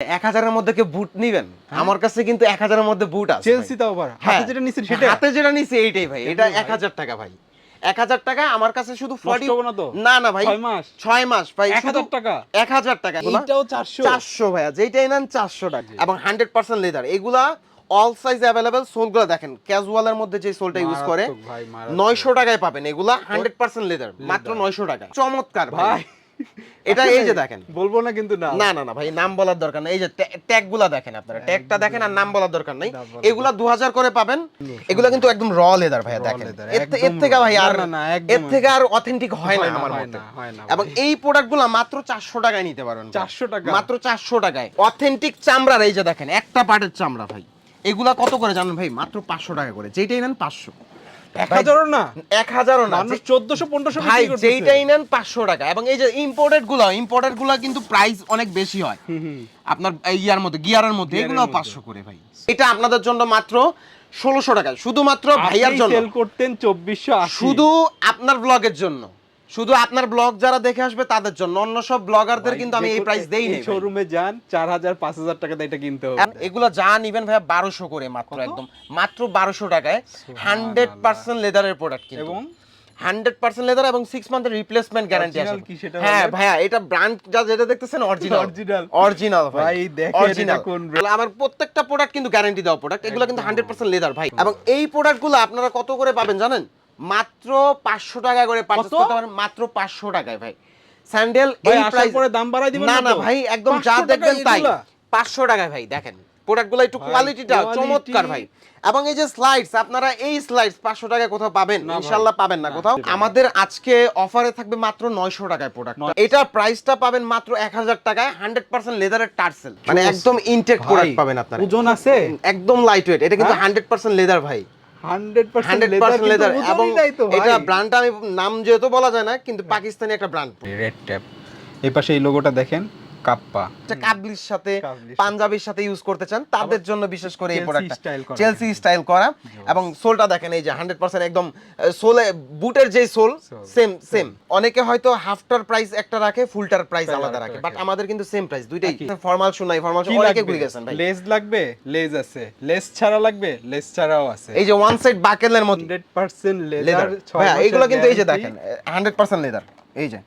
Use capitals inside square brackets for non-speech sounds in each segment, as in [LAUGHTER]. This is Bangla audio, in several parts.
এক হাজারের মধ্যে কেউ বুট নিবেন? আমার কাছে কিন্তু এক হাজারের মধ্যে বুট আছে চেলসি তাও আবার। হ্যাঁ, হাতে যেটা নিছেন সেটা? হাতে যেটা নিছি এইটাই ভাই। এটা এক হাজার টাকা ভাই। এক হাজার টাকা আমার কাছে শুধু ফর্টি না তো? না না ভাই। ছয় মাস? ছয় মাস ভাই এক হাজার টাকা? এক হাজার টাকা। চারশো। চারশো ভাইয়া যেটাই নেন চারশো টাকা। এবং হান্ড্রেড পার্সেন্ট লেদার এগুলা অল সাইজ অ্যাভেলেবেল সোলগুলো দেখেন ক্যাজুয়ালের মধ্যে যে সোলটা ইউজ করে। নয়শো টাকায় পাবেন। এগুলা হান্ড্রেড পার্সেন্ট লেদার মাত্র নয়শো টাকা। চমৎকার ভাই। এটা এই যে দেখেন। বলব না কিন্তু না না না ভাই নাম বলার দরকার নেই। এই যে দেখেন আপনারা। ট্যাগটা দেখেন আর নাম বলার দরকার নেই। এগুলা দু হাজার করে পাবেন। এগুলা কিন্তু একদম র লেদার ভাইয়া দেখেন। এর থেকে ভাই আর এর থেকে আর অথেন্টিক হয় না আমার মতে। এবং এই প্রোডাক্টগুলো মাত্র চারশো টাকায় নিতে ভাই। 400 টাকা? মাত্র চারশো টাকায়। অথেন্টিক চামড়ার এই যে দেখেন একটা পাটের চামড়া ভাই। এগুলা কত করে জানেন ভাই? মাত্র পাঁচশো টাকা করে। যেটাই নেন পাঁচশো। এক হাজারও না? এক হাজারও না মানুষ চোদ্দশো পনেরোশো ভাই যেইটাই নেন পাঁচশো টাকা। এবং এই যে ইম্পোর্টেডগুলো ইম্পোর্টেডগুলো কিন্তু প্রাইস অনেক বেশি হয়। আপনার ইয়ার মধ্যে গিয়ারের মধ্যে এগুলো পাঁচশো করে ভাই। এটা আপনাদের জন্য মাত্র ষোলোশো টাকা শুধুমাত্র ভাইয়ার জন্য। করতেন চব্বিশশো শুধু আপনার ব্লগের জন্য। শুধু আপনার ব্লগ যারা দেখে আসবে তাদের জন্য অন্য সব ব্লগারদের কিন্তু আমি এই প্রাইস দেই নাই শোরুমে যান চার হাজার পাঁচ হাজার টাকা দিয়ে এটা কিনতে হবে। এগুলো যা নিবেন ভাইয়া বারোশো করে মাত্র একদম। মাত্র বারোশো টাকায় হান্ড্রেড পার্সেন্ট লেদারের প্রোডাক্ট কিন্তু। এবং? হান্ড্রেড পার্সেন্ট লেদার এবং সিক্স মান্থের রিপ্লেসমেন্ট গ্যারান্টি আছে। হ্যাঁ? ভাইয়া এটা ব্র্যান্ড যা যেটা দেখতেছেন অরিজিনাল Original। অরিজিনাল ভাই। ভাই, অরিজিনাল কোন brand। আমার প্রত্যেকটা প্রোডাক্ট কিন্তু গ্যারান্টি দেওয়া প্রোডাক্ট এগুলো কিন্তু হান্ড্রেড পার্সেন্ট লেদার ভাই। এবং এই প্রোডাক্টগুলো আপনারা কত করে পাবেন জানেন? মাত্র পাঁচশো টাকা করে পারচেজ কত? করতে পারেন মাত্র পাঁচশো টাকায় ভাই। স্যান্ডেল এই প্রাইস পরে দাম বাড়ায় দিবেন না না ভাই একদম যা দেখবেন তাই। পাঁচশো টাকায় ভাই দেখেন। প্রোডাক্টগুলো একটু কোয়ালিটিটা চমৎকার ভাই। এবং এই যে স্লাইডস আপনারা এই স্লাইডস পাঁচশো টাকায় কোথাও পাবেন? ইনশাল্লাহ পাবেন না কোথাও। আমাদের আজকে অফারে থাকবে মাত্র নয়শো টাকায় প্রোডাক্ট এটার প্রাইসটা পাবেন মাত্র এক হাজার টাকায় হান্ড্রেড পার্সেন্ট লেদারের টার্সেল মানে একদম ইনটেক প্রোডাক্ট পাবেন আপনারা। ওজন আছে? একদম লাইট ওয়েট এটা কিন্তু? হান্ড্রেড পার্সেন্ট লেদার ভাই। লেদার এবং এটা ব্র্যান্ডটা আমি নাম যেহেতু বলা যায় না কিন্তু পাকিস্তানি একটা ব্র্যান্ড রেড ট্যাপ এই পাশে এই লোগোটা দেখেন। কাপ্পা। এটা কাবলির সাথে পাঞ্জাবির সাথে ইউজ করতে চান তাদের জন্য বিশেষ করে এই প্রোডাক্টটা চেলসি স্টাইল করা। এবং সোলটা দেখেন এই যে 100% একদম সোলে বুটের যে সোল সেম সেম অনেকে হয়তো হাফটার প্রাইস একটা রাখে ফুলটার প্রাইস আলাদা রাখে। বাট আমাদের কিন্তু সেম প্রাইস দুইটাই। ফর্মাল শু নাই ফর্মাল শু অনেকে ভুলে গেছেন ভাই। লেস লাগবে? লেজ আছে। লেস ছাড়া লাগবে? লেস ছাড়াও আছে। এই যে ওয়ান সাইড বাকেলের মতো 100% লেদার ভাইয়া এইগুলো কিন্তু এই যে দেখেন 100% লেদার এই যে।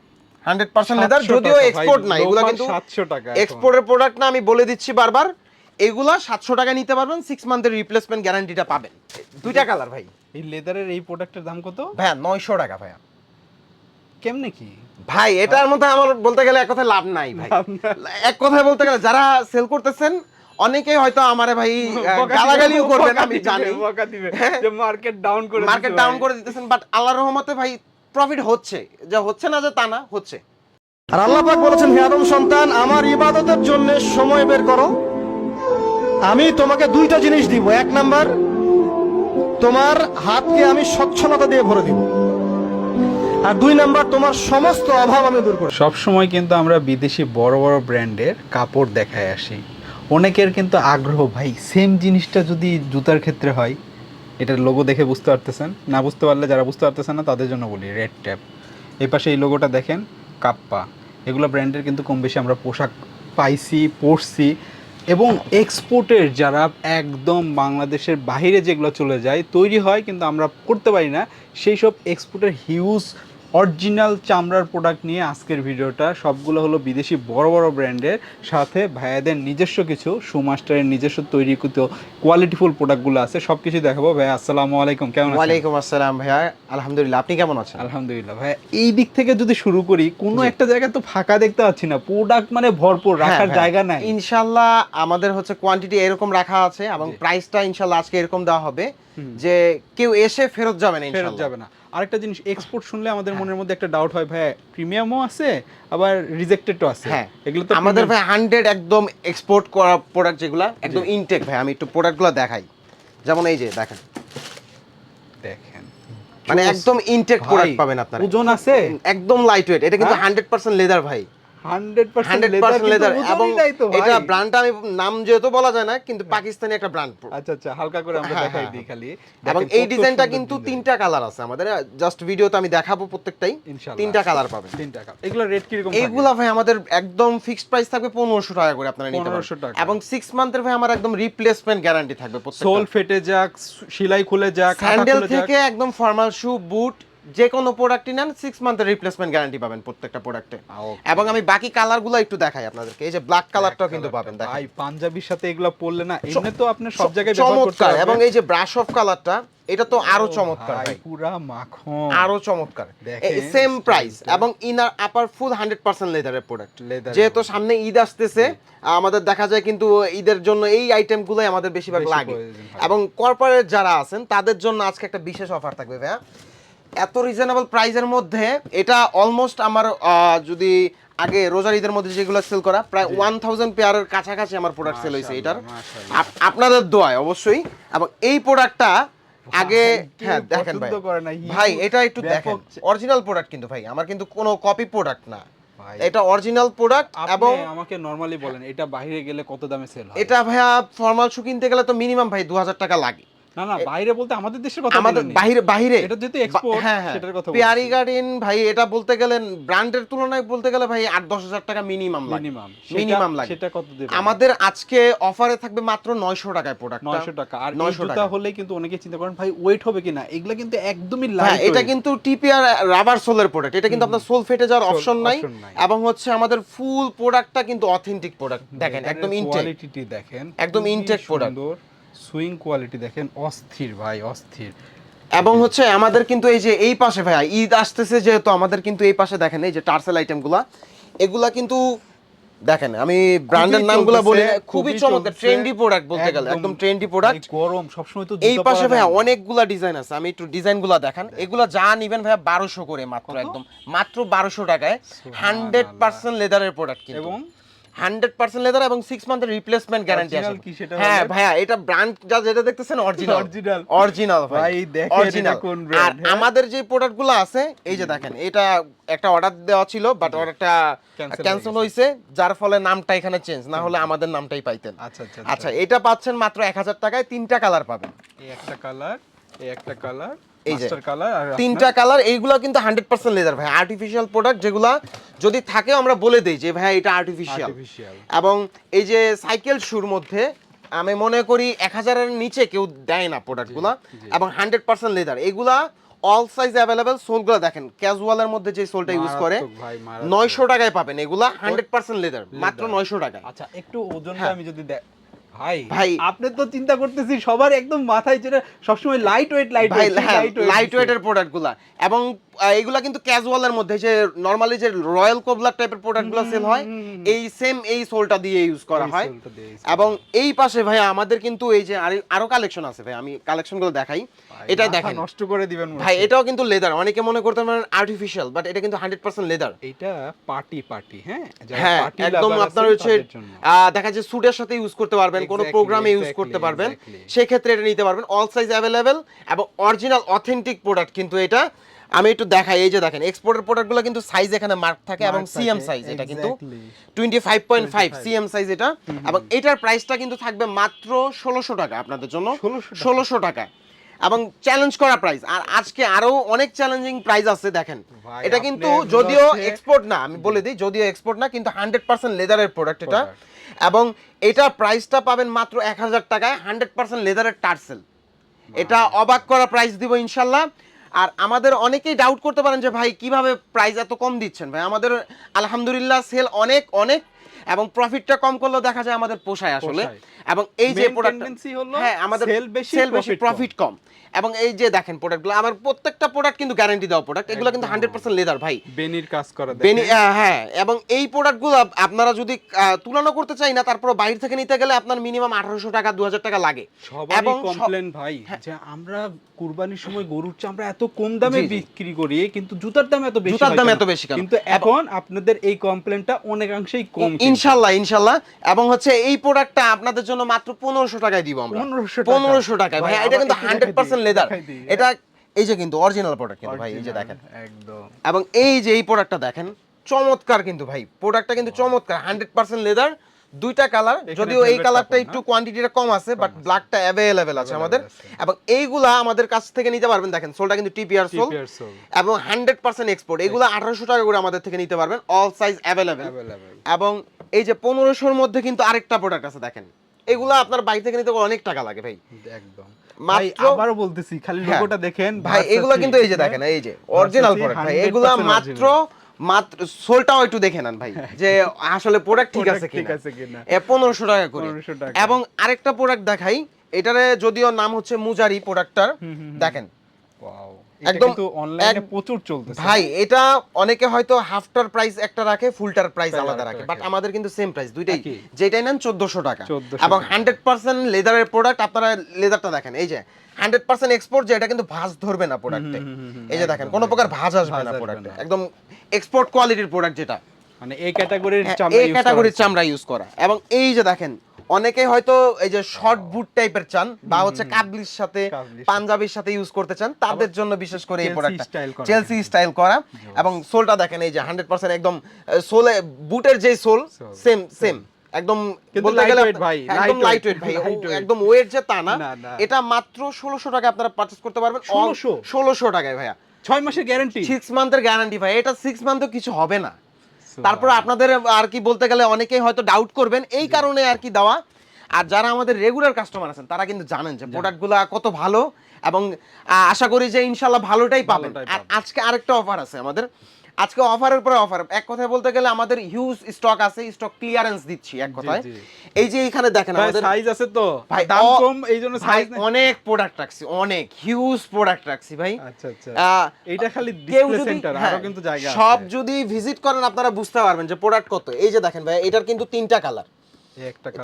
100% লেদার যদিও এক্সপোর্ট না এগুলো কিন্তু 700 টাকা এক্সপোর্টের প্রোডাক্ট না আমি বলে দিচ্ছি বারবার এগুলা সাতশো টাকা নিতে পারবেন সিক্স মান্থের রিপ্লেসমেন্ট গ্যারান্টিটা পাবেন। দুইটা কালার ভাই। এই লেদারের এই প্রোডাক্টের দাম কত? ভাইয়া নয়শো টাকা ভাইয়া। কেমনে কি? ভাই এটার মধ্যে আমার বলতে গেলে এক কথায় লাভ নাই ভাই। এক কথায় বলতে গেলে যারা সেল করতেছেন অনেকেই হয়তো আমারে ভাই গালাগালিও করবেন আমি জানি। যে মার্কেট ডাউন করে মার্কেট ডাউন করে দিতেছেন বাট আল্লাহর রহমতে ভাই প্রফিট হচ্ছে। যে হচ্ছে না যে তা না হচ্ছে। আর আল্লাহ পাক বলেছেন হে আদম সন্তান আমার ইবাদতের জন্য সময় বের করো। আমি তোমাকে দুইটা জিনিস দিব। এক নাম্বার তোমার হাতকে আমি স্বচ্ছলতা দিয়ে ভরে দিব। আর দুই নাম্বার তোমার সমস্ত অভাব আমি দূর করব সব সময় কিন্তু আমরা বিদেশি বড় বড় ব্র্যান্ডের কাপড় দেখায় আসি। অনেকের কিন্তু আগ্রহ ভাই সেম জিনিসটা যদি জুতার ক্ষেত্রে হয় এটার লোগো দেখে বুঝতে পারতেছেন। না বুঝতে পারলে যারা বুঝতে পারতেছেন না, তাদের জন্য বলি রেড ট্যাপ এই পাশে এই লোগোটা দেখেন, কাপ্পা। এগুলো ব্র্যান্ডের কিন্তু কম বেশি আমরা পোশাক পাইছি, পরছি। এবং এক্সপোর্টের যারা একদম বাংলাদেশের বাইরে যেগুলো চলে যায়, তৈরি হয় কিন্তু আমরা করতে পারি না, সেই সব এক্সপোর্টের হিউজ অরিজিনাল চামড়ার প্রোডাক্ট নিয়ে আজকের ভিডিওটা। সবগুলো হলো বিদেশি বড় বড় ব্র্যান্ডের সাথে ভাইয়াদের নিজস্ব কিছু সুমাস্টারের নিজস্ব তৈরিকৃত কোয়ালিটিফুল প্রোডাক্টগুলো আছে সব কিছু দেখাবো। ভাইয়া আসসালামু আলাইকুম কেমন আছেন? ওয়ালাইকুম আসসালাম ভাইয়া। আলহামদুলিল্লাহ আপনি কেমন আছেন? আলহামদুলিল্লাহ ভাই এই দিক থেকে যদি শুরু করি কোনো একটা জায়গা তো ফাঁকা দেখতে পাচ্ছি না। প্রোডাক্ট মানে ভরপুর রাখার হ্যাঁ, হ্যাঁ। জায়গা নাই। ইনশাল্লাহ আমাদের হচ্ছে কোয়ান্টিটি এরকম রাখা আছে এবং প্রাইসটা ইনশাল্লাহ আজকে এরকম দেওয়া হবে যে কেউ এসে ফেরত যাবে না ফেরত যাবে না। আরেকটা জিনিস এক্সপোর্ট শুনলে আমাদের মনের মধ্যে একটা ডাউট হয় ভাই প্রিমিয়ামও আছে আবার রিজেক্টেডও আছে? হ্যাঁ। এগুলো তো আমাদের ভাই হান্ড্রেড একদম এক্সপোর্ট করা প্রোডাক্ট যেগুলো একদম ইনটেক ভাই আমি একটু প্রোডাক্টগুলো দেখাই। যেমন এই যে দেখেন। দেখেন। মানে একদম ইনটেক প্রোডাক্ট পাবেন আপনারা। ওজন আছে? একদম লাইট ওয়েট এটা কিন্তু হ্যাঁ? হান্ড্রেড পার্সেন্ট লেদার ভাই। লেদার এবং এটা ব্র্যান্ডটা আমি নাম যেহেতু বলা যায় না কিন্তু পাকিস্তানি একটা ব্র্যান্ড আচ্ছা আচ্ছা হালকা করে আমরা হ্যাঁ, দেখাই হ্যাঁ, দিই খালি। এবং এই ডিজাইনটা কিন্তু তিনটা কালার আছে আমাদের। জাস্ট ভিডিওতে আমি দেখাবো প্রত্যেকটাই। তিনটা কালার পাবেন। তিনটা কালার এগুলো রেট? এইগুলা ভাই আমাদের একদম ফিক্সড প্রাইস থাকবে টাকা করে আপনারা নিতে পারবেন। টাকা। এবং মান্থের ভাই আমার একদম রিপ্লেসমেন্ট গ্যারান্টি থাকবে সোল ফেটে যাক সেলাই খুলে যাক কাঁটা স্যান্ডেল খুলে যাক। থেকে একদম ফর্মাল শু বুট যে কোনো প্রোডাক্টই নেন সিক্স মান্থের রিপ্লেসমেন্ট গ্যারান্টি পাবেন প্রত্যেকটা প্রোডাক্টে এবং আমি বাকি কালারগুলো একটু দেখাই আপনাদেরকে। এই যে ব্ল্যাক কালারটাও কিন্তু পাবেন দেখেন ভাই পাঞ্জাবির সাথে এগুলো পড়লে না এমনি তো আপনি সব জায়গায় ব্যবহার করতে চমৎকার। এবং এই যে ব্রাশ অফ কালারটা এটা তো আরও চমৎকার ভাই পুরা মাখন। আরও চমৎকার। দেখেন সেম প্রাইস এবং inner upper full hundred percent লেদারের প্রোডাক্ট Leather যেহেতু সামনে ঈদ আসতেছে আমাদের দেখা যায় কিন্তু ঈদের জন্য এই আইটেমগুলোই আমাদের বেশিরভাগ বেশি লাগে। এবং কর্পোরেট যারা আছেন তাদের জন্য আজকে একটা বিশেষ অফার থাকবে ভাইয়া। এত রিজনেবল প্রাইসের মধ্যে এটা অলমোস্ট আমার যদি আগে রোজার ঈদের মধ্যে যেগুলো সেল করা প্রায় ওয়ান থাউজেন্ড পেয়ারের কাছাকাছি আমার প্রোডাক্ট সেল হয়েছে এটার। আপনাদের দোয়ায় অবশ্যই। এবং এই প্রোডাক্টটা আগে হ্যাঁ দেখেন ভাই। ভাই এটা একটু দেখেন। অরিজিনাল প্রোডাক্ট কিন্তু ভাই আমার কিন্তু কোনো কপি প্রোডাক্ট না। এটা অরিজিনাল প্রোডাক্ট এবং আমাকে নরমালি বলেন এটা বাইরে গেলে কত দামে সেল হয়? এটা ভাইয়া ফর্মাল শু কিনতে গেলে তো মিনিমাম ভাই দু হাজার টাকা লাগে। না না বাইরে বলতে আমাদের দেশের কথা আমাদের বাইরে বাইরে। এটা যেহেতু export, হ্যাঁ হ্যাঁ। সেটার কথা। পেয়ারি গার্ডেন ভাই এটা বলতে গেলে ব্র্যান্ডের তুলনায় বলতে গেলে ভাই আট দশ হাজার টাকা মিনিমাম লাগে। মিনিমাম। মিনিমাম লাগে। সেটা কত দেবে আমাদের আজকে অফারে থাকবে মাত্র নয়শো টাকায় প্রোডাক্ট 900 টাকা। আর এই 900 টাকা। হলে কিন্তু অনেকে চিন্তা করেন ভাই ওয়েট হবে কিনা? এগুলা কিন্তু একদমই হ্যাঁ লাইট এটা কিন্তু টিপিআর রাবার সোলের প্রোডাক্ট এটা কিন্তু আপনার সোল ফেটে যাওয়ার অপশন নাই। এবং হচ্ছে আমাদের ফুল প্রোডাক্টটা কিন্তু অথেন্টিক প্রোডাক্ট দেখেন একদম ইনটেক কোয়ালিটিটি দেখেন একদম product। সুন্দর। সুইং কোয়ালিটি দেখেন অস্থির ভাই অস্থির। এবং হচ্ছে আমাদের কিন্তু এই যে এই পাশে ভাইয়া ঈদ আসতেছে যেহেতু আমাদের কিন্তু এই পাশে দেখেন এই যে টার্সেল আইটেমগুলা এগুলা কিন্তু দেখেন আমি ব্র্যান্ডের নামগুলো বলি খুবই চমৎকার ট্রেন্ডি প্রোডাক্ট বলতে গেলে একদম ট্রেন্ডি প্রোডাক্ট গরম সবসময় তো এই পাশে ভাইয়া অনেকগুলা ডিজাইন আছে আমি একটু ডিজাইনগুলো দেখান। এগুলো যা নিবেন ভাইয়া বারোশো করে মাত্র একদম মাত্র বারোশো টাকায় হান্ড্রেড পার্সেন্ট লেদারের প্রোডাক্ট কিন্তু। এবং হান্ড্রেড পার্সেন্ট লেদার এবং সিক্স মান্থের রিপ্লেসমেন্ট গ্যারান্টি আছে হ্যাঁ ভাইয়া এটা ব্র্যান্ড যা যেটা দেখতেছেন অরিজিনাল Original। অরিজিনাল ভাই। অরিজিনাল আর হ্যাঁ? আমাদের যে প্রোডাক্টগুলো আছে এই যে দেখেন এটা একটা অর্ডার দেওয়া ছিল বাট অর্ডারটা ক্যান্সেল হয়েছে যার ফলে নামটা এখানে চেঞ্জ না হলে আমাদের নামটাই পাইতেন। আচ্ছা আচ্ছা আচ্ছা। এটা পাচ্ছেন মাত্র এক হাজার টাকায় তিনটা কালার পাবেন। এই একটা কালার এই একটা কালার এই যে, তিনটা কালার এইগুলো কিন্তু হান্ড্রেড পার্সেন্ট লেদার ভাই। আর্টিফিশিয়াল প্রোডাক্ট যেগুলা যদি থাকে আমরা বলে দেই যে ভাই এটা আর্টিফিশিয়াল এবং এই যে সাইকেল শুর মধ্যে আমি মনে করি এক হাজারের নিচে কেউ দেয় না প্রোডাক্টগুলা। এবং হান্ড্রেড পার্সেন্ট লেদার এগুলা অল সাইজ অ্যাভেলেবেল সোলগুলো দেখেন ক্যাজুয়ালের মধ্যে যে সোলটা ইউজ করে। নয়শো টাকায় পাবেন। এগুলা হান্ড্রেড পার্সেন্ট লেদার মাত্র নয়শো টাকায়। আচ্ছা একটু ওজনটা হ্যাঁ। আমি যদি দেখ ভাই ভাই। আপনি তো চিন্তা করতেছি সবার একদম মাথায় যেটা সবসময় লাইট ওয়েট লাইট ভাই হ্যাঁ লাইট ওয়েটের প্রোডাক্টগুলা এবং এইগুলা কিন্তু ক্যাজুয়ালের মধ্যে যে নর্মালি যে রয়্যাল কোবলার টাইপের প্রোডাক্টগুলো সেল হয় এই সেম এই সোলটা দিয়ে ইউজ করা হয়। এবং এই পাশে ভাই আমাদের কিন্তু এই যে আরও কালেকশন আছে ভাই আমি কালেকশনগুলো দেখাই। এটা দেখেন। নষ্ট করে দিবেন ভাই এটাও কিন্তু লেদার অনেকে মনে করতে পারেন আর্টিফিশিয়াল বাট এটা কিন্তু হান্ড্রেড পার্সেন্ট লেদার এইটা পার্টি পার্টি হ্যাঁ? হ্যাঁ একদম আপনার হচ্ছে দেখা যায় স্যুটের সাথে ইউজ করতে পারবেন কোনো প্রোগ্রামে ইউজ করতে পারবেন। exactly. সেক্ষেত্রে এটা নিতে পারবেন অল সাইজ অ্যাভেলেবেল এবং অরিজিনাল অথেন্টিক প্রোডাক্ট কিন্তু এটা। আমি একটু দেখাই এই যে দেখেন এক্সপোর্টের প্রোডাক্টগুলো কিন্তু সাইজ এখানে মার্ক থাকে এবং সিএম সাইজ এটা কিন্তু। exactly. Twenty five point five CM size এটা। এবং এটার প্রাইসটা কিন্তু থাকবে মাত্র ষোলোশো টাকা আপনাদের জন্য। 1600 টাকা। এবং চ্যালেঞ্জ করা প্রাইস আর আজকে আরও অনেক চ্যালেঞ্জিং প্রাইস আছে দেখেন। এটা কিন্তু যদিও এক্সপোর্ট না আমি বলে দিই যদিও এক্সপোর্ট না কিন্তু হান্ড্রেড পার্সেন্ট লেদারের প্রোডাক্ট এটা। এবং এটার প্রাইসটা পাবেন মাত্র এক হাজার টাকায় হান্ড্রেড পার্সেন্ট লেদারের টার্সেল এটা অবাক করা প্রাইস দিব ইনশাল্লাহ। আর আমাদের অনেকেই ডাউট করতে পারেন যে ভাই কীভাবে প্রাইস এত কম দিচ্ছেন? ভাই আমাদের আলহামদুলিল্লাহ সেল অনেক অনেক এবং প্রফিটটা কম করলেও দেখা যায় আমাদের পোষায় আসলে। এবং এই যে প্রোডাক্ট হলো হ্যাঁ আমাদের sell বেশি, সেল বেশি প্রফিট কম। এবং এই যে দেখেন প্রোডাক্টগুলো আমার প্রত্যেকটা প্রোডাক্ট কিন্তু গ্যারান্টি দেওয়া প্রোডাক্ট এগুলো কিন্তু হান্ড্রেড পার্সেন্ট লেদার ভাই। বেনির কাজ করা বেনি। হ্যাঁ এবং এই প্রোডাক্টগুলো আপনারা যদি তুলনা করতে চাই না তারপর বাইরে থেকে নিতে গেলে আপনার মিনিমাম আঠারোশো টাকা দু হাজার টাকা লাগে। এবং কমপ্লেন ভাই যে আমরা কুরবানির সময় গরুর চামড়া এত কম দামে। বিক্রি করি কিন্তু জুতার দাম এত বেশি জুতার দাম এত বেশি কিন্তু এখন আপনাদের এই কমপ্লেনটা অনেকাংশেই কম। ইনশাল্লাহ ইনশাল্লাহ। এবং হচ্ছে এই প্রোডাক্টটা আপনাদের জন্য মাত্র পনেরোশো টাকায় দিব আমরা। 1500 টাকা? পনেরোশো টাকায়। ভাই এটা কিন্তু হান্ড্রেড পার্সেন্ট লেদার এটা এই যে কিন্তু অরিজিনাল প্রোডাক্ট কিন্তু ভাই এই যে দেখেন। একদম। এবং এই যে এই প্রোডাক্টটা দেখেন চমৎকার কিন্তু ভাই। প্রোডাক্টটা কিন্তু চমৎকার হান্ড্রেড পার্সেন্ট লেদার দুইটা কালার যদিও এই কালারটা একটু কোয়ান্টিটিটা কম আছে বাট ব্ল্যাকটা অ্যাভেলেবেল আছে আমাদের। এবং এইগুলা আমাদের কাছ থেকে নিতে পারবেন দেখেন সোলটা কিন্তু টিপিআর সোল এবং হান্ড্রেড পার্সেন্ট এক্সপোর্ট এগুলো আঠারোশো টাকা করে আমাদের থেকে নিতে পারবেন অল সাইজ অ্যাভেলেবেল এবং এই যে পনেরোশোর মধ্যে কিন্তু আরেকটা প্রোডাক্ট আছে দেখেন। এগুলো আপনার বাড়ি থেকে নিতে অনেক টাকা লাগে ভাই। একদম। ভাই আবারও বলতেছি খালি হ্যাঁ। লোগোটা দেখেন ভাই এগুলো কিন্তু এই যে? দেখেন এই যে অরিজিনাল প্রোডাক্ট ভাই। 100% এগুলা মাত্র মাত্র সোলটাও একটু দেখে নেন ভাই যে আসলে প্রোডাক্ট ঠিক আছে ঠিক কিনা। আছে কিনা। পনেরোশো টাকা করে। এবং আরেকটা প্রোডাক্ট দেখাই এটারে যদিও নাম হচ্ছে মুজারি প্রোডাক্টটার দেখেন। এটা একদম অনলাইনে প্রচুর চলতেছে। ভাই এটা অনেকে হয়তো হাফটার প্রাইস একটা রাখে ফুলটার প্রাইস আলাদা রাখে। বাট আমাদের কিন্তু সেম প্রাইস দুইটাই। যেটাই নেন চোদ্দশো টাকা। এবং টাকা। হান্ড্রেড পার্সেন্ট লেদারের প্রোডাক্ট আপনারা লেদারটা দেখেন এই যে হান্ড্রেড পার্সেন্ট এক্সপোর্ট যে এটা কিন্তু ভাঁজ ধরবে না প্রোডাক্টে এই যে দেখেন কোনো প্রকার ভাঁজ আসবে না প্রোডাক্টে একদম এক্সপোর্ট কোয়ালিটির প্রোডাক্ট যেটা। মানে এই ক্যাটাগরির চামড়া ইউজ করা। এবং এই যে দেখেন অনেকে হয়তো এই যে শর্ট বুট টাইপের চান বা হচ্ছে কাবলির সাথে পাঞ্জাবির সাথে ইউজ করতে চান তাদের জন্য বিশেষ করে এই প্রোডাক্টটা চেলসি স্টাইল করা। এবং সোলটা দেখেন এই যে হান্ড্রেড পার্সেন্ট একদম সোলে বুটের যে সোল সেম সেম একদম বলতে গেলে ভাই, একদম লাইট ওয়েট ভাই একদম ওয়েট যে তা না। এটা মাত্র ষোলোশো টাকা আপনারা পারচেস করতে পারবেন। 1600? ষোলোশো টাকায় ভাইয়া। ছয় মাসের গ্যারান্টি সিক্স মান্থের গ্যারান্টি ভাই। এটা সিক্স মান্থও কিছু হবে না। তারপর আপনাদের আর কি বলতে গেলে অনেকেই হয়তো ডাউট করবেন এই কারণে আর কি দেওয়া। আর যারা আমাদের রেগুলার কাস্টমার আছেন তারা কিন্তু জানেন যে প্রোডাক্টগুলো কত ভালো এবং আশা করি যে ইনশাল্লাহ ভালোটাই পাবেন। আর পাবেন। আজকে আরেকটা অফার আছে আমাদের। আজকে অফারের পরে অফার এক কথায় বলতে গেলে আমাদের হিউজ স্টক আছে স্টক ক্লিয়ারেন্স দিচ্ছি এক কথায়। এই যে এখানে দেখেন আমাদের সাইজ আছে তো। ভাই দাম কম এই জন্য সাইজ অনেক প্রোডাক্ট রাখছি অনেক হিউজ প্রোডাক্ট রাখছি ভাই। আচ্ছা আচ্ছা। এইটা খালি ডিসপ্লে সেন্টার হ্যাঁ, আরও কিন্তু জায়গা সব যদি ভিজিট করেন আপনারা বুঝতে পারবেন যে প্রোডাক্ট কত। এই যে দেখেন ভাই এটার কিন্তু তিনটা কালার।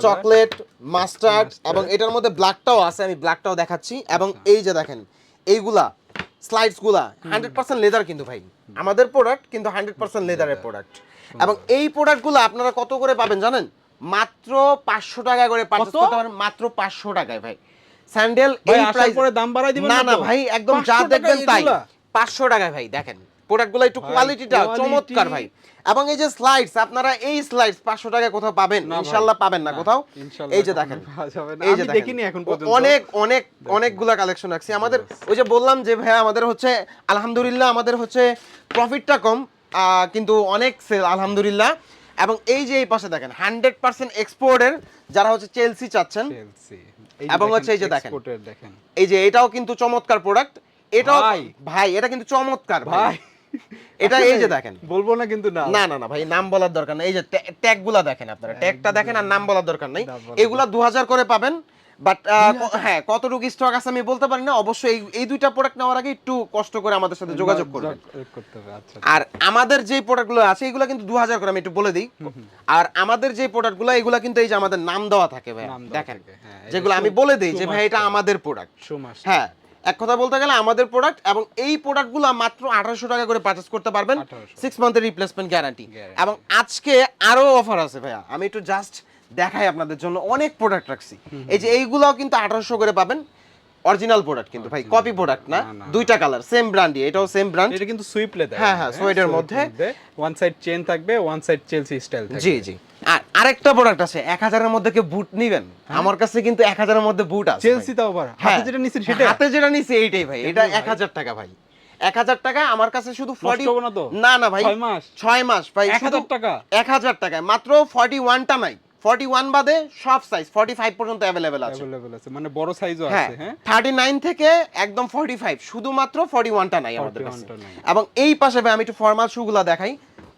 চকলেট মাস্টার্ড এবং এটার মধ্যে ব্ল্যাকটাও আছে আমি ব্ল্যাকটাও দেখাচ্ছি। এবং এই যে দেখেন এইগুলা স্লাইডসগুলা হান্ড্রেড পার্সেন্ট লেদার কিন্তু ভাই। আমাদের প্রোডাক্ট কিন্তু হান্ড্রেড পার্সেন্ট লেদারের প্রোডাক্ট এবং এই প্রোডাক্টগুলো আপনারা কত করে পাবেন জানেন? মাত্র পাঁচশো টাকা করে পারচেস করতে পারেন মাত্র পাঁচশো টাকায় ভাই। স্যান্ডেল এই প্রাইস পরে দাম বাড়াই দিবেন না না না ভাই একদম যা দেখবেন তাই। পাঁচশো টাকায় ভাই দেখেন। প্রোডাক্টগুলো একটু কোয়ালিটিটা চমৎকার ভাই। এবং এই যে স্লাইডস আপনারা এই স্লাইডস পাঁচশো টাকায় কোথাও পাবেন? ইনশাল্লাহ পাবেন না কোথাও? এই যে দেখেন। এই যে দেখিনি এখন পর্যন্ত। অনেক অনেক অনেকগুলা কালেকশন রাখছি আমাদের ওই যে বললাম যে ভাই আমাদের হচ্ছে আলহামদুলিল্লাহ আমাদের হচ্ছে প্রফিটটা কম কিন্তু অনেক সেল আলহামদুলিল্লাহ। এবং এই যে এই পাশে দেখেন হান্ড্রেড পার্সেন্ট এক্সপোর্টের যারা হচ্ছে চেলসি চাচ্ছেন। এবং হচ্ছে এই যে দেখেন। এই যে এটাও কিন্তু চমৎকার প্রোডাক্ট এটাও ভাই। এটা কিন্তু চমৎকার ভাই। এটা এই যে দেখেন। বলব না কিন্তু না না না ভাই নাম বলার দরকার নেই এই যে ট্যাগগুলা দেখেন আপনারা। ট্যাগটা দেখেন আর নাম বলার দরকার নেই। এগুলা দু হাজার করে পাবেন বাট হ্যাঁ কতটুকু স্টক আছে আমি বলতে পারি না। অবশ্যই এই- এই দুইটা প্রোডাক্ট নেওয়ার আগে একটু কষ্ট করে আমাদের সাথে যোগাযোগ করবেন। করতে হবে আচ্ছা আর আমাদের যে প্রোডাক্টগুলো আছে এগুলো কিন্তু দু হাজার করে আমি একটু বলে দিই। আর আমাদের যে প্রোডাক্টগুলো এগুলো কিন্তু এই যে আমাদের নাম দেওয়া থাকে ভাই দেখেন। হ্যাঁ, যেগুলো আমি বলে দিই যে ভাই এটা আমাদের প্রোডাক্ট হ্যাঁ এক কথা বলতে গেলে আমাদের প্রোডাক্ট এবং এই প্রোডাক্টগুলো মাত্র আঠারোশো টাকা করে পারচেস করতে পারবেন সিক্স মান্থের রিপ্লেসমেন্ট গ্যারান্টি এবং আজকে আরও অফার আছে ভাইয়া। আমি একটু জাস্ট দেখাই আপনাদের জন্য। অনেক প্রোডাক্ট রাখছি। এই যে এইগুলাও কিন্তু আঠারোশো করে পাবেন। অরিজিনাল প্রোডাক্ট কিন্তু ভাই কপি প্রোডাক্ট না। দুইটা কালার সেম ব্র্যান্ডই এটাও সেম ব্র্যান্ড এটা কিন্তু সুইপ লেদার হ্যাঁ, হ্যাঁ, suede মধ্যে। ওয়ান সাইড চেন থাকবে ওয়ান সাইড চেলসি স্টাইল থাকবে। জি জি। আর আরেকটা প্রোডাক্ট আছে এক হাজারের মধ্যে কি বুট নিবেন? আমার কাছে কিন্তু এক হাজারের মধ্যে বুট আছে চেলসি তাও আবার হ্যাঁ। হাতে যেটা নিছেন সেটা হাতে যেটা নিছি এইটাই ভাই। এটা এক হাজার টাকা ভাই। এক হাজার টাকা আমার কাছে শুধু ফর্টি না না ভাই। ছয় মাস? ছয় মাস ভাই 1000 টাকা? এক হাজার টাকায়। মাত্র ফর্টি ওয়ানটা নাই। ফর্টি ওয়ান বাদে সব সাইজ ফর্টি ফাইভ পর্যন্ত অ্যাভেলেবেল আছে। মানে বড় সাইজও হ্যাঁ। আছে হ্যাঁ? থার্টি নাইন থেকে একদম ফর্টি ফাইভ শুধুমাত্র ফর্টি ওয়ানটা নাই আমাদের কাছে। এবং এই পাশে ভাই আমি একটু ফর্মাল শুগুলা দেখাই।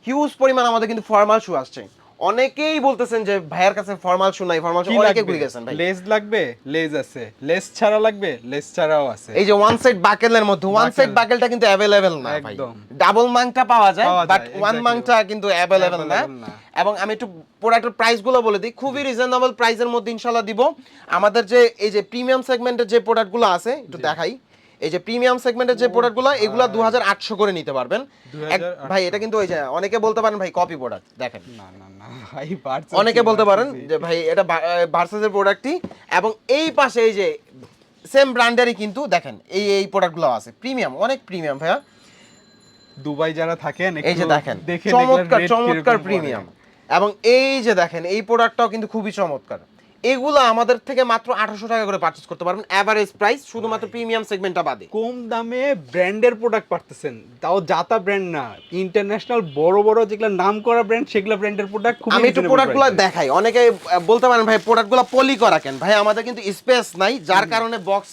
হিউজ পরিমাণ আমাদের কিন্তু ফর্মাল শু আসছে। অনেকেই বলতেছেন যে ভাইয়ের কাছে ফর্মাল শু নাই ফর্মাল শু অনেকে ঘুরে গেছেন ভাই। লেস লাগবে? লেস আছে। লেস ছাড়া লাগবে? লেস ছাড়াও আছে। এই যে ওয়ান সাইড বাকেলের মধ্যে ওয়ান সাইড বাকেলটা কিন্তু অ্যাভেলেবেল না ভাই। ডাবল মাংটা পাওয়া যায় বাট ওয়ান. মাংটা কিন্তু অ্যাভেলেবেল না। এবং আমি একটু প্রোডাক্টের প্রাইসগুলো বলে দিই। খুবই রিজনেবল প্রাইসের মধ্যে ইনশাল্লাহ দিব। আমাদের যে এই যে প্রিমিয়াম সেগমেন্টের যে প্রোডাক্টগুলো আছে একটু দেখাই। এই যে প্রিমিয়াম সেগমেন্টের যে প্রোডাক্টগুলো এগুলো দু আটশো করে নিতে পারবেন। ভাই এটা কিন্তু ওই যে অনেকে বলতে পারেন ভাই কপি প্রোডাক্ট দেখেন। না না না ভাই অনেকে বলতে পারেন যে ভাই এটা ভার্সেসের প্রোডাক্টই এবং এই পাশে এই যে সেম ব্র্যান্ডেরই কিন্তু দেখেন এই এই প্রোডাক্টগুলো আছে। প্রিমিয়াম অনেক প্রিমিয়াম ভাইয়া। দুবাই যারা থাকেন এই যে দেখেন দেখেন চমৎকার চমৎকার প্রিমিয়াম এবং এই যে দেখেন এই প্রোডাক্টটাও কিন্তু খুবই চমৎকার। এগুলো আমাদের থেকে মাত্র আঠারোশো টাকা করে পারচেস করতে পারবেন। অ্যাভারেজ প্রাইস শুধুমাত্র প্রিমিয়াম সেগমেন্টটা বাদে। কম দামে ব্র্যান্ডের প্রোডাক্ট পারতেছেন। তাও যাতা ব্র্যান্ড না। ইন্টারন্যাশনাল বড় বড় যেগুলো নাম করা ব্র্যান্ড সেগুলো ব্র্যান্ডের প্রোডাক্ট খুব আমি একটু প্রোডাক্টগুলো দেখাই। অনেকে বলতে পারেন ভাই প্রোডাক্টগুলো পলি করা কেন? ভাই আমাদের কিন্তু স্পেস নাই যার কারণে বক্স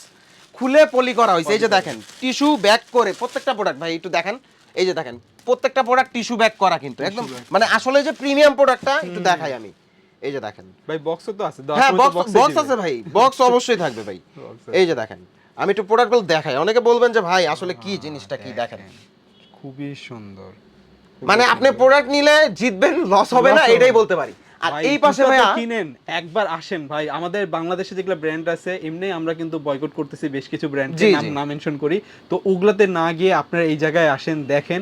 খুলে পলি করা হয়েছে। এই যে দেখেন টিস্যু ব্যাক করে প্রত্যেকটা প্রোডাক্ট ভাই একটু দেখেন। এই যে দেখেন প্রত্যেকটা প্রোডাক্ট টিস্যু ব্যাক করা কিন্তু একদম মানে আসলে যে প্রিমিয়াম প্রোডাক্টটা একটু দেখাই আমি। এই যে দেখেন। ভাই বক্সও তো আছে হ্যাঁ বক্স বক্স আছে ভাই বক্স [LAUGHS] অবশ্যই থাকবে ভাই। এই যে দেখেন আমি একটু প্রোডাক্টগুলো দেখাই। অনেকে বলবেন যে ভাই আসলে কি জিনিসটা কি? দেখেন খুবই সুন্দর মানে আপনি প্রোডাক্ট নিলে জিতবেন লস হবে না এটাই বলতে পারি। আর এই পাশে ভাইয়া কিনেন একবার আসেন ভাই। আমাদের বাংলাদেশে যেগুলো ব্র্যান্ড আছে এমনি আমরা কিন্তু বয়কট করতেছি বেশ কিছু ব্র্যান্ড নাম না মেনশন করি। তো ওগুলাতে না গিয়ে আপনারা এই জায়গায় আসেন দেখেন।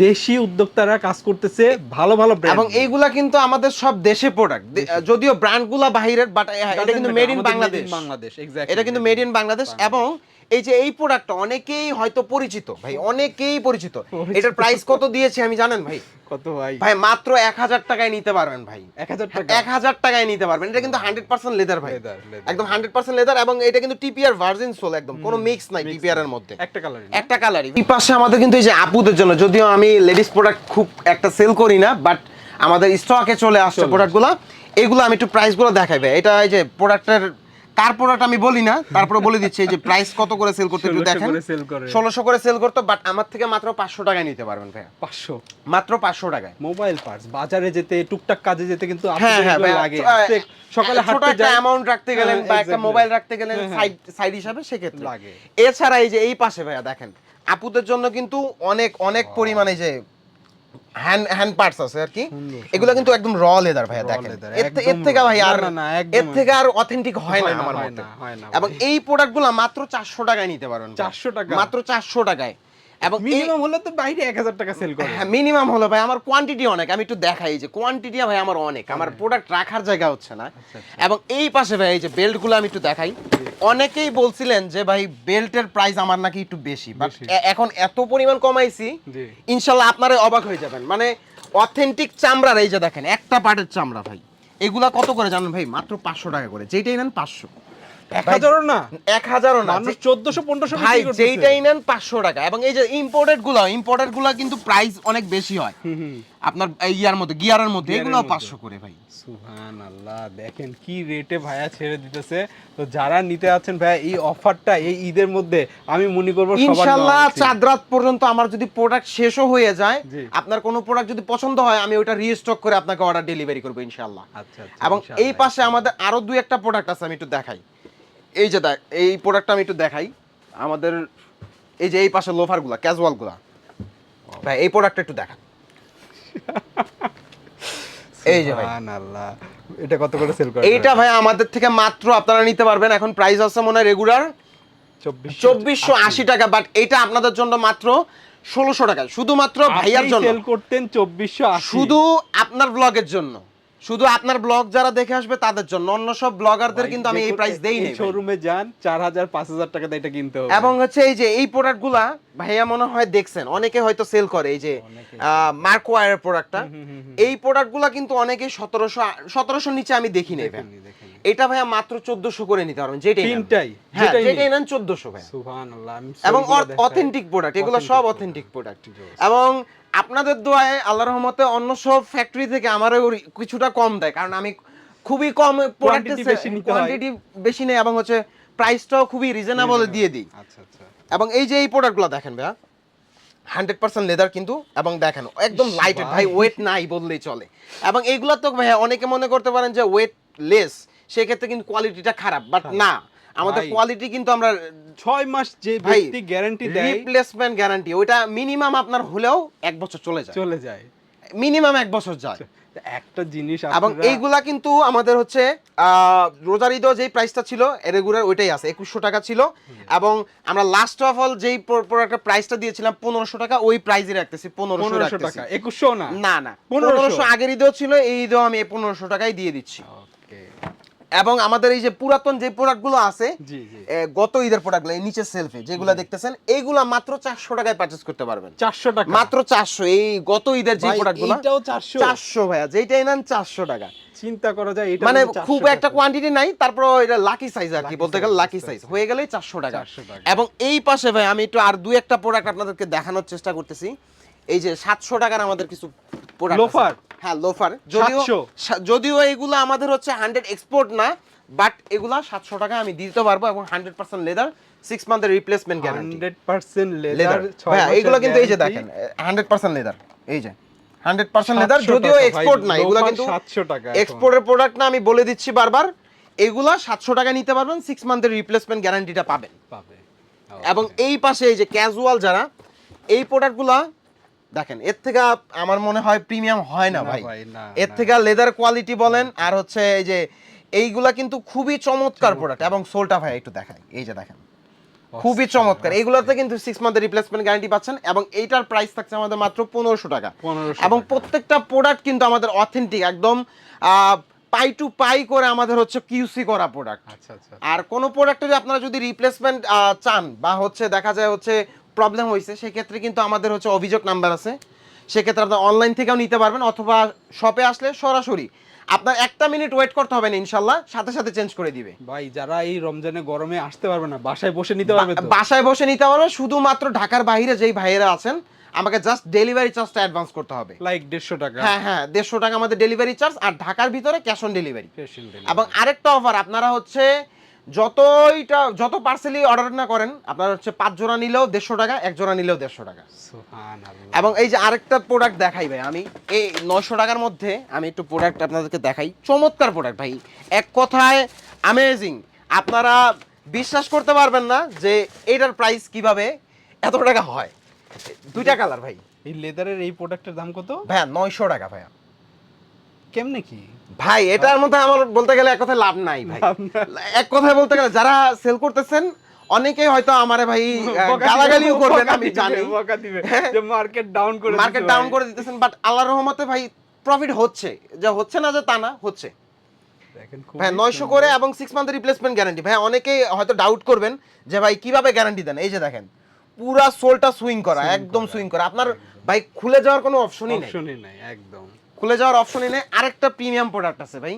দেশি উদ্যোক্তারা কাজ করতেছে ভালো ভালো ব্র্যান্ড এবং এইগুলা কিন্তু আমাদের সব দেশে প্রোডাক্ট যদিও ব্র্যান্ডগুলা বাহিরের বাট এটা কিন্তু মেড ইন বাংলাদেশ বাংলাদেশ এটা কিন্তু মেড ইন বাংলাদেশ এবং এই যে এই প্রোডাক্টটা অনেকেই হয়তো পরিচিত ভাই অনেকেই পরিচিত। এটার প্রাইস কত দিয়েছি আমি জানেন ভাই? কত ভাই? ভাই মাত্র এক হাজার টাকায় নিতে পারবেন ভাই। 1000 টাকা? এক হাজার টাকায় নিতে পারবেন। এটা কিন্তু হান্ড্রেড পার্সেন্ট লেদার ভাই। একদম হান্ড্রেড পার্সেন্ট লেদার এবং এটা কিন্তু টিপিআর ভার্জিন সোল একদম। কোনো মিক্স নাই টিপিআর এর মধ্যে। একটা কালার একটা কালারই এই পাশে আমাদের কিন্তু এই যে আপুদের জন্য যদিও আমি লেডিস প্রোডাক্ট খুব একটা সেল করি না বাট আমাদের স্টকে চলে আসছে প্রোডাক্টগুলো এগুলো আমি একটু প্রাইসগুলো দেখাই ভাই। এটা এই যে প্রোডাক্টের কার প্রোডাক্ট আমি বলি না তারপরে বলে দিচ্ছি যে প্রাইস কত করে সেল করতে একটু দেখেন। ষোলোশো করে সেল করতো বাট আমার থেকে মাত্র পাঁচশো টাকায় নিতে পারবেন ভাই পাঁচশো? মাত্র পাঁচশো টাকায়। মোবাইল পার্টস বাজারে যেতে টুকটাক কাজে যেতে কিন্তু হ্যাঁ হ্যাঁ লাগে। সকালে ছোট একটা অ্যামাউন্ট রাখতে গেলেন হ্যাঁ, বা একটা মোবাইল রাখতে গেলেন। সাইড সাইড হিসাবে সেক্ষেত্রে। লাগে। এছাড়া এই যে এই পাশে ভাইয়া দেখেন আপুদের জন্য কিন্তু অনেক অনেক পরিমাণে যে হ্যান্ড হ্যান্ড পার্টস আছে আর কি এগুলো কিন্তু একদম র লেদার ভাইয়া দেখেন এর থেকে। ভাই আর এর থেকে আর অথেন্টিক হয় না আমার মতে এবং। এই প্রোডাক্টগুলো মাত্র চারশো টাকায় নিতে পারবেন চারশো 400 টাকা? মাত্র চারশো টাকায় এবং মিনিমাম হলে তো বাইরে এক হাজার টাকা সেল করে। হ্যাঁ মিনিমাম হলো ভাই আমার কোয়ান্টিটি অনেক আমি একটু দেখাই যে কোয়ান্টিটি ভাই আমার অনেক আমার প্রোডাক্ট রাখার জায়গা হচ্ছে না। এবং এই পাশে ভাই এই যে বেল্টগুলো আমি একটু দেখাই। অনেকেই বলছিলেন যে ভাই বেল্টের প্রাইস আমার নাকি একটু বেশি বাট এখন এত পরিমাণ কমাইছি ইনশাল্লাহ আপনারা অবাক হয়ে যাবেন। মানে অথেন্টিক চামড়ার এই যে দেখেন একটা পার্টের চামড়া ভাই। এগুলা কত করে জানেন ভাই? মাত্র পাঁচশো টাকা করে যেটাই নেন পাঁচশো। এক হাজারও না? এক হাজারও না। মানুষ চোদ্দশো পনেরোশো ভাই যেইটাই নেন পাঁচশো টাকা। এবং এই যে ইম্পোর্টেডগুলো ইম্পোর্টেডগুলো কিন্তু প্রাইস অনেক বেশি হয়। আপনার ইয়ার মধ্যে গিয়ারের মধ্যে এগুলো পাঁচশো করে ভাই। সুহান আল্লাহ দেখেন কি রেটে ভাইয়া ছেড়ে দিতেছে। তো যারা নিতে আছেন ভাইয়া এই অফারটা এই ঈদের মধ্যে আমি মনে করব ইনশাল্লাহ উচিত। চাঁদ রাত পর্যন্ত আমার যদি প্রোডাক্ট শেষও হয়ে যায় আপনার কোনো প্রোডাক্ট যদি পছন্দ হয় আমি ওটা রিস্টক করে আপনাকে অর্ডার ডেলিভারি করব ইনশাল্লাহ। আচ্ছা আচ্ছা, এবং এই পাশে আমাদের আরও দুই একটা প্রোডাক্ট আছে আমি একটু দেখাই। এই যে দেখ এই প্রোডাক্টটা আমি একটু দেখাই। আমাদের এই যে এই পাশে লোফারগুলা ক্যাজুয়ালগুলা। ভাই এই প্রোডাক্টটা একটু দেখা। এই যে ভাই। এটা কত করে সেল করে এইটা ভাই আমাদের থেকে মাত্র আপনারা নিতে পারবেন। এখন প্রাইস আছে মনে হয় রেগুলার চব্বিশ চব্বিশশো আশি টাকা বাট এটা আপনাদের জন্য মাত্র ষোলোশো টাকা শুধুমাত্র ভাইয়ার জন্য। সেল করতেন চব্বিশশো শুধু আপনার ব্লগের জন্য। শুধু আপনার ব্লগ যারা দেখে আসবে তাদের জন্য অন্য সব ব্লগারদের কিন্তু আমি এই প্রাইস দেই নাই শোরুমে যান চার হাজার পাঁচ হাজার টাকা এটা কিনতে হবে। এবং হচ্ছে এই যে এই প্রোডাক্টগুলা ভাইয়া মনে হয় দেখছেন অনেকে হয়তো সেল করে এই যে অনেকে। মার্কওয়ারের প্রোডাক্টটা। এই প্রোডাক্টগুলা কিন্তু অনেকেই সতেরোশো সতেরোশো নিচে আমি দেখি নাই ভাই। এটা ভাইয়া মাত্র চোদ্দশো করে নিতে পারবেন যেটাই তিনটাই? হ্যাঁ যেটাই নেন। চোদ্দশো ভাইয়া। এবং অথেন্টিক প্রোডাক্ট এগুলো সব অথেন্টিক প্রোডাক্ট এবং আপনাদের দোয়ায় আল্লাহ রহমতে অন্য সব ফ্যাক্টরি থেকে আমারও কিছুটা কম দেয় কারণ আমি খুবই কম প্রোডাক্ট কোয়ান্টিটি বেশি নেই এবং হচ্ছে প্রাইসটাও খুবই রিজনেবল দিয়ে দিই। আচ্ছা আচ্ছা। এবং এই যে এই প্রোডাক্টগুলো দেখেন ভাইয়া হান্ড্রেড পার্সেন্ট লেদার কিন্তু এবং দেখেন একদম লাইটেড ভাই। ওয়েট নাই বললেই চলে। এবং এইগুলো তো ভাইয়া অনেকে মনে করতে পারেন যে ওয়েট লেস সেক্ষেত্রে কিন্তু কোয়ালিটিটা খারাপ বাট না। আমাদের কোয়ালিটি কিন্তু আমরা ছয় মাস যে ব্যক্তি গ্যারান্টি দেয় রিপ্লেসমেন্ট গ্যারান্টি ওইটা মিনিমাম আপনার হলেও এক বছর চলে যায়। চলে যায়। মিনিমাম এক বছর যায়। একটা জিনিস এবং এইগুলা কিন্তু আমাদের হচ্ছে রোজার ঈদও যেই প্রাইসটা ছিল রেগুলার ওইটাই আছে একুশশো টাকা ছিল। এবং আমরা লাস্ট অফ অল যেই প্রোডাক্টের প্রাইসটা দিয়েছিলাম পনেরোশো টাকা ওই প্রাইজে রাখতেছি পনেরোশো টাকা একুশশো না? না না 1500 পনেরোশো আগের ঈদেও ছিল এই ঈদেও আমি পনেরোশো টাকাই দিয়ে দিচ্ছি। এবং আমাদের এই যে পুরাতন যে প্রোডাক্টগুলো আছে গত ঈদের প্রোডাক্টগুলো এই নিচের সেলফে যেগুলো দেখতেছেন এইগুলো মাত্র চারশো টাকায় পারচেস করতে পারবেন। চারশো টাকা। মাত্র চারশো। এই গত ঈদের যে প্রোডাক্টগুলো এইটাও চারশো। চারশো ভাইয়া যেইটাই নেন চারশো টাকা। চিন্তা করা যায় এটা মানে খুব একটা কোয়ান্টিটি নাই তারপর এটা লাকি সাইজ আর কি বলতে গেলে লাকি সাইজ হয়ে টাকা। 400 টাকা। এবং এই পাশে ভাই আমি একটু আর দুই একটা প্রোডাক্ট আপনাদেরকে দেখানোর চেষ্টা করতেছি। এই যে সাতশো টাকার আমাদের কিছু প্রোডাক্ট লোফার? হ্যাঁ লোফার যদিও যদিও এগুলো আমাদের হচ্ছে হান্ড্রেড এক্সপোর্ট না বাট এগুলা সাতশো টাকা আমি দিতে পারব এবং হান্ড্রেড পার্সেন্ট লেদার সিক্স মান্থের রিপ্লেসমেন্ট গ্যারান্টি 100% লেদার লেদার ভাইয়া এগুলো কিন্তু এই যে দেখেন হান্ড্রেড পার্সেন্ট লেদার এই যে। হান্ড্রেড পার্সেন্ট লেদার যদিও এক্সপোর্ট না এগুলো কিন্তু 700 টাকা এক্সপোর্টের প্রোডাক্ট না আমি বলে দিচ্ছি বারবার এগুলা সাতশো টাকা নিতে পারবেন সিক্স মান্থের রিপ্লেসমেন্ট গ্যারান্টিটা পাবেন। পাবে। এবং এই পাশে এই যে ক্যাজুয়াল যারা এই প্রোডাক্টগুলা দেখেন এর থেকে আমার মনে হয় প্রিমিয়াম হয় না ভাই। এর। থেকে লেদার কোয়ালিটি বলেন আর হচ্ছে এই যে এইগুলা কিন্তু খুবই চমৎকার প্রোডাক্ট এবং সোলটা ভাই একটু দেখাই এই যে দেখেন। খুবই চমৎকার। এইগুলোতে কিন্তু সিক্স মান্থের রিপ্লেসমেন্ট গ্যারান্টি পাচ্ছেন এবং এইটার প্রাইস থাকছে আমাদের মাত্র পনেরোশো টাকা। এবং প্রত্যেকটা প্রোডাক্ট কিন্তু আমাদের অথেন্টিক একদম পাই টু পাই করে আমাদের হচ্ছে কিউসি করা প্রোডাক্ট আচ্ছা আচ্ছা। আর কোনো প্রোডাক্টে যদি আপনারা যদি রিপ্লেসমেন্ট চান বা হচ্ছে দেখা যায় হচ্ছে প্রবলেম হয়েছে সেক্ষেত্রে কিন্তু আমাদের হচ্ছে অভিযোগ নাম্বার আছে। সেক্ষেত্রে আপনার অনলাইন থেকেও নিতে পারবেন অথবা শপে আসলে সরাসরি। আপনার একটা মিনিট ওয়েট করতে হবে না ইনশাল্লাহ সাথে সাথে চেঞ্জ করে দিবে। ভাই যারা এই রমজানে গরমে আসতে পারবে না বাসায় বসে নিতে পারবে বাসায় বসে নিতে পারবে শুধুমাত্র ঢাকার বাইরে যেই ভাইয়েরা আছেন আমাকে জাস্ট ডেলিভারি চার্জটা অ্যাডভান্স করতে হবে। লাইক দেড়শো টাকা। হ্যাঁ হ্যাঁ দেড়শো টাকা আমাদের ডেলিভারি চার্জ আর ঢাকার ভিতরে ক্যাশ অন ডেলিভারি এবং আরেকটা অফার আপনারা হচ্ছে যতইটা যত পার্সেলই অর্ডার না করেন আপনারা হচ্ছে পাঁচ জোড়া নিলেও দেড়শো টাকা এক জোড়া নিলেও দেড়শো টাকা। এবং এই যে আরেকটা প্রোডাক্ট দেখাই ভাই আমি এই নয়শো টাকার মধ্যে আমি একটু প্রোডাক্ট আপনাদেরকে দেখাই। চমৎকার প্রোডাক্ট ভাই এক কথায় অ্যামেজিং আপনারা বিশ্বাস করতে পারবেন না যে এটার প্রাইস কীভাবে এত টাকা হয়। দুইটা কালার ভাই। এই লেদারের এই প্রোডাক্টের দাম কত? ভাইয়া নয়শো টাকা ভাইয়া। কেমনে কি? ভাই এটার মধ্যে আমার বলতে গেলে এক কথায় লাভ নাই ভাই। এক কথায় বলতে গেলে যারা সেল করতেছেন অনেকেই হয়তো আমারে ভাই গালাগালিও করবেন আমি জানি। বকা দিবে হ্যাঁ। যে মার্কেট ডাউন করে মার্কেট ডাউন করে দিতেছেন বাট আল্লাহর রহমতে ভাই প্রফিট হচ্ছে। যে হচ্ছে না যে তা না হচ্ছে। ভাই নয়শো। করে এবং সিক্স মান্থ রিপ্লেসমেন্ট গ্যারান্টি ভাই অনেকেই হয়তো ডাউট করবেন যে ভাই কীভাবে গ্যারান্টি দেন? এই যে দেখেন পুরা সোলটা সুইং করা একদম সুইং করা। আপনার ভাই খুলে যাওয়ার কোনো অপশনই নেই। অপশনই নাই একদম। খুলে যাওয়ার অপশন এনে আরেকটা প্রিমিয়াম প্রোডাক্ট আছে ভাই।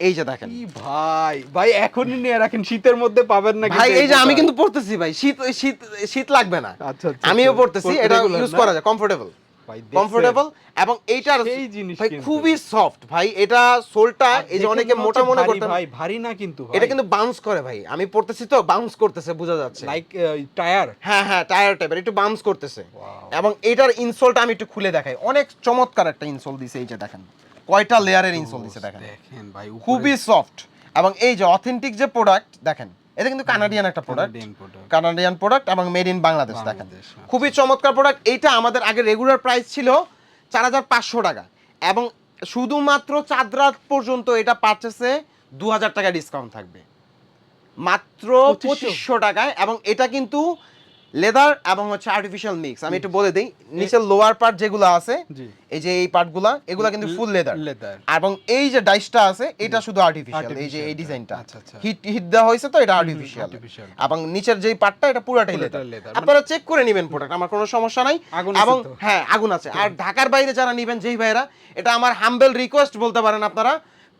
এই যে দেখেন। ভাই? ভাই এখনই নিয়ে রাখেন। শীতের মধ্যে পাবেন না ভাই এই যে আমি কিন্তু পড়তেছি ভাই। শীত শীত শীত লাগবে না। আচ্ছা, আচ্ছা, আমিও আচ্ছা। পড়তেছি। এটা ইউজ করা যায় কমফোর্টেবল? কমফোর্টেবল এবং এইটার সেই জিনিস ভাই খুবই সফট ভাই। এটা সোলটা এই যে অনেকে মোটা মনে ভারী করতেন। ভাই ভারী না কিন্তু এটা কিন্তু বাউন্স করে ভাই। আমি পড়তেছি তো বাউন্স করতেছে বোঝা যাচ্ছে। লাইক টায়ার হ্যাঁ হ্যাঁ টায়ার টাইপের একটু বাউন্স করতেছে। এবং এটার ইনসোলটা আমি একটু খুলে দেখাই। অনেক চমৎকার একটা ইনসোল দিছে এই যে দেখেন। কয়টা লেয়ারের ইনসোল দিছে দেখেন। দেখেন ভাই খুবই সফট এবং এই যে অথেন্টিক যে প্রোডাক্ট দেখেন। এটা কিন্তু কানাডিয়ান একটা প্রোডাক্ট কানাডিয়ান প্রোডাক্ট এবং মেড ইন বাংলাদেশ দেখেন। আচ্ছা। খুবই চমৎকার প্রোডাক্ট এইটা আমাদের আগে রেগুলার প্রাইস ছিল চার হাজার পাঁচশো টাকা। এবং শুধুমাত্র চাঁদ রাত পর্যন্ত এটা পারচেসে দু হাজার টাকা ডিসকাউন্ট থাকবে। মাত্র 2500 পঁচিশশো টাকায়। এবং এটা কিন্তু লেদার এবং হচ্ছে আর্টিফিশিয়াল মিক্স আমি একটু বলে দিই নিচের লোয়ার পার্ট যেগুলো আছে এই যে এই পার্টগুলা এগুলা কিন্তু ফুল লেদার লেদার এবং এই যে ডাইসটা আছে এটা শুধু আর্টিফিশিয়াল এই যে এই ডিজাইনটা আচ্ছা, আচ্ছা। হিট হিট দেওয়া হয়েছে তো এটা আর্টিফিশিয়াল এবং নিচের যেই পার্টটা এটা পুরাটাই লেদার আপনারা চেক করে নেবেন প্রোডাক্ট আমার কোনো সমস্যা নাই। এবং হ্যাঁ আগুন আছে। আর ঢাকার বাইরে যারা নেবেন যেই ভাইরা এটা আমার হাম্বেল রিকোয়েস্ট বলতে পারেন আপনারা।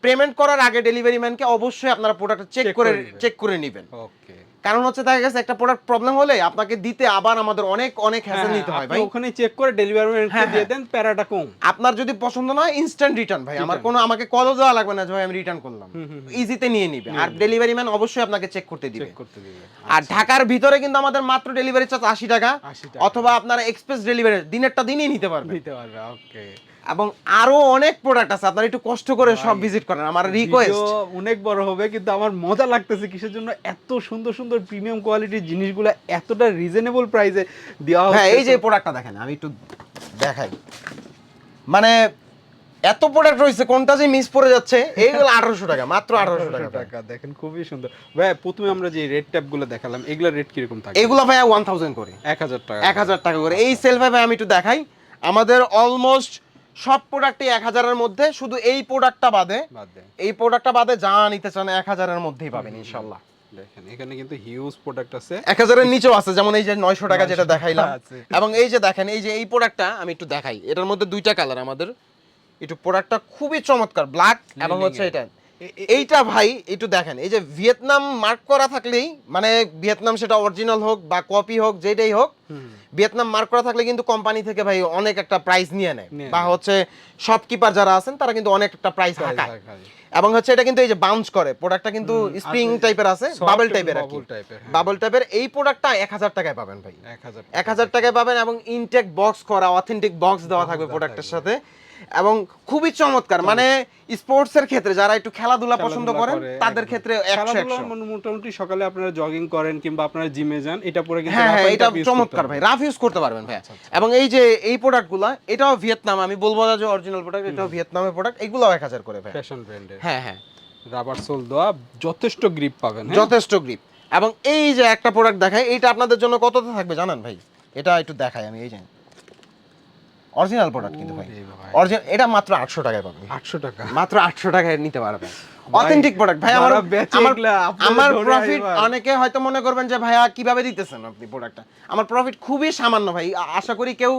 পেমেন্ট করার আগে ডেলিভারি ম্যানকে অবশ্যই আপনারা প্রোডাক্ট চেক করে চেক করে নেবেন। ওকে কারণ হচ্ছে দেখা গেছে একটা প্রোডাক্ট প্রবলেম হলে আপনাকে দিতে আবার আমাদের অনেক অনেক হ্যাসেল নিতে হয় ভাই। ওখানে চেক করে ডেলিভারি হ্যাঁ, দিয়ে হ্যাঁ। দেন প্যারাটা কম আপনার যদি পছন্দ নয় ইনস্ট্যান্ট রিটার্ন ভাই। আমার কোনো আমাকে কলও দেওয়া লাগবে না যে ভাই আমি রিটার্ন করলাম। ইজিতে নিয়ে নিবে। আর ডেলিভারি ম্যান অবশ্যই আপনাকে চেক করতে দিবে। চেক করতে দিবে। আর ঢাকার ভিতরে কিন্তু আমাদের মাত্র ডেলিভারি চার্জ আশি টাকা। 80 টাকা। অথবা আপনারা এক্সপ্রেস ডেলিভারি দিনেরটা দিনই নিতে পারবেন দিতে পারবে ওকে এবং আরও অনেক প্রোডাক্ট আছে আপনারা একটু কষ্ট করে সব ভিজিট করেন আমার রিকোয়েস্ট অনেক বড় হবে কিন্তু আমার মজা লাগতেছে কিসের জন্য এত সুন্দর সুন্দর প্রিমিয়াম কোয়ালিটির জিনিসগুলো এতটা রিজনেবল প্রাইসে দেওয়া হ্যাঁ এই যে প্রোডাক্টটা দেখেন আমি একটু দেখাই। মানে এত প্রোডাক্ট রয়েছে কোনটা যে মিস পড়ে যাচ্ছে এইগুলো [LAUGHS] আঠারোশো টাকা মাত্র আঠারোশো টাকা। 1800 টাকা দেখেন খুবই সুন্দর। ভাই প্রথমে আমরা যে রেড ট্যাপগুলো দেখালাম এগুলা রেট কীরকম থাকে? এগুলো ভাই ওয়ান থাউজেন্ড করে। এক হাজার টাকা। এক হাজার টাকা করে। এই সেল ভাই আমি একটু দেখাই। আমাদের অলমোস্ট সব প্রোডাক্টই এক হাজারের মধ্যে শুধু এই প্রোডাক্টটা বাদে এই প্রোডাক্টটা বাদে যা নিতে চান এক হাজারের মধ্যেই পাবেন ইনশাল্লাহ দেখেন এখানে কিন্তু হিউজ প্রোডাক্ট আছে। এক হাজারের নিচেও আছে যেমন এই যে নয়শো টাকা যেটা 900 দেখাইলাম। এবং এই যে দেখেন এই যে এই প্রোডাক্টটা আমি একটু দেখাই। এটার মধ্যে দুইটা কালার আমাদের। একটু প্রোডাক্টটা খুবই চমৎকার ব্ল্যাক এবং হচ্ছে। এটা এইটা ভাই একটু দেখেন এই যে ভিয়েতনাম মার্ক করা থাকলেই মানে ভিয়েতনাম সেটা অরিজিনাল হোক বা কপি হোক যেটাই হোক ভিয়েতনাম মার্ক করা থাকলে কিন্তু কোম্পানি থেকে ভাই অনেক একটা প্রাইস নিয়ে নেয়। বা হচ্ছে শপকিপার যারা আছেন তারা কিন্তু অনেক একটা প্রাইস হাঁকায়। এবং হচ্ছে এটা কিন্তু এই যে বাউন্স করে প্রোডাক্টটা কিন্তু স্প্রিং টাইপের আছে বাবল টাইপের হ্যাঁ। বাবল টাইপের এই প্রোডাক্টটা এক হাজার টাকায় পাবেন ভাই। এক হাজার টাকায়। পাবেন এবং ইনটেক বক্স করা অথেন্টিক বক্স দেওয়া থাকবে প্রোডাক্টের সাথে। এবং খুবই চমৎকার। মানে স্পোর্টস এর ক্ষেত্রে যারা একটু খেলাধুলা পছন্দ করেন তাদের ক্ষেত্রে মোটামুটি সকালে আপনারা জগিং করেন কিংবা আপনারা জিমে যান এটা পরে কিন্তু হ্যাঁ হ্যাঁ এটা চমৎকার ভাই রাফ ইউজ করতে পারবেন ভাই। আচ্ছা, আচ্ছা। এবং এই যে এই প্রোডাক্টগুলো এটাও ভিয়েতনাম আমি বলব না যে অরিজিনাল প্রোডাক্ট এটাও ভিয়েতনামের প্রোডাক্ট এগুলোও এক হাজার করে ভাই। ফ্যাশন ব্র্যান্ডের হ্যাঁ হ্যাঁ। রাবার সোল দেওয়া যথেষ্ট গ্রিপ পাবেন হ্যাঁ? যথেষ্ট গ্রিপ এবং এই যে একটা প্রোডাক্ট দেখায় এটা আপনাদের জন্য কততে থাকবে জানেন ভাই? এটা একটু দেখাই আমি এই যে। অরিজিনাল প্রোডাক্ট কিন্তু ভাই। অরিজিনাল এটা মাত্র আটশো টাকায় পাবেন আটশো টাকা। মাত্র আটশো টাকায় নিতে পারবেন অথেন্টিক প্রোডাক্ট ভাই আমার আমার আমার প্রফিট অনেকে হয়তো মনে করবেন যে ভাইয়া কীভাবে দিতেছেন আপনি প্রোডাক্টটা আমার প্রফিট খুবই সামান্য ভাই। আশা করি কেউ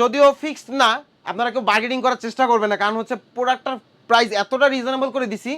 যদিও ফিক্সড না আপনারা কেউ বার্গেনিং করার চেষ্টা করবেন না কারণ হচ্ছে প্রোডাক্টটার প্রাইস এতটা রিজনেবল করে দিছি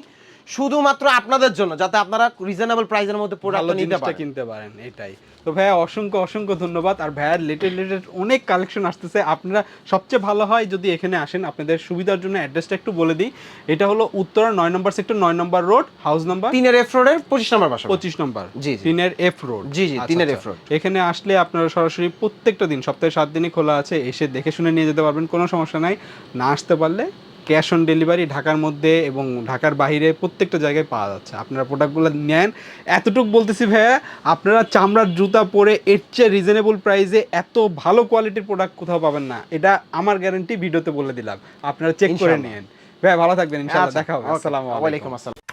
শুধুমাত্র আপনাদের জন্য যাতে আপনারা রিজনেবল প্রাইসের মধ্যে ভালো প্রোডাক্টটা নিতে পারেন। কিনতে পারেন এটাই। তো ভাইয়া অসংখ্য অসংখ্য ধন্যবাদ। আর ভাইয়ার লেটেস্ট লেটেস্ট অনেক কালেকশন আসতেছে। আপনারা সবচেয়ে ভালো হয় যদি এখানে আসেন আপনাদের সুবিধার জন্য অ্যাড্রেসটা একটু বলে দিই। এটা হলো উত্তরা নয় নম্বর সেক্টর নয় নম্বর রোড হাউস নাম্বার তিনের এফ রোডের পঁচিশ নম্বর বাসা। পঁচিশ নম্বর। জি। তিনের এফ রোড জি, জি, তিনের F road। এখানে আসলে আপনারা সরাসরি প্রত্যেকটা দিন সপ্তাহে সাত দিনই খোলা আছে এসে দেখে শুনে নিয়ে যেতে পারবেন কোনো সমস্যা নাই। না আসতে পারলে ক্যাশ অন ডেলিভারি ঢাকার মধ্যে এবং ঢাকার বাহিরে প্রত্যেকটা জায়গায় পাওয়া যাচ্ছে। আপনারা প্রোডাক্টগুলো নেন। এতটুকু বলতেছি ভাইয়া আপনারা চামড়ার জুতা পরে এর চেয়ে রিজনেবল প্রাইসে এত ভালো কোয়ালিটির প্রোডাক্ট কোথাও পাবেন না। এটা আমার গ্যারান্টি ভিডিওতে বলে দিলাম। আপনারা চেক করে নেন ভাইয়া ভালো থাকবেন ইনশাআল্লাহ। আচ্ছা, দেখা হবে। আসসালামু আলাইকুম। আসসালাম।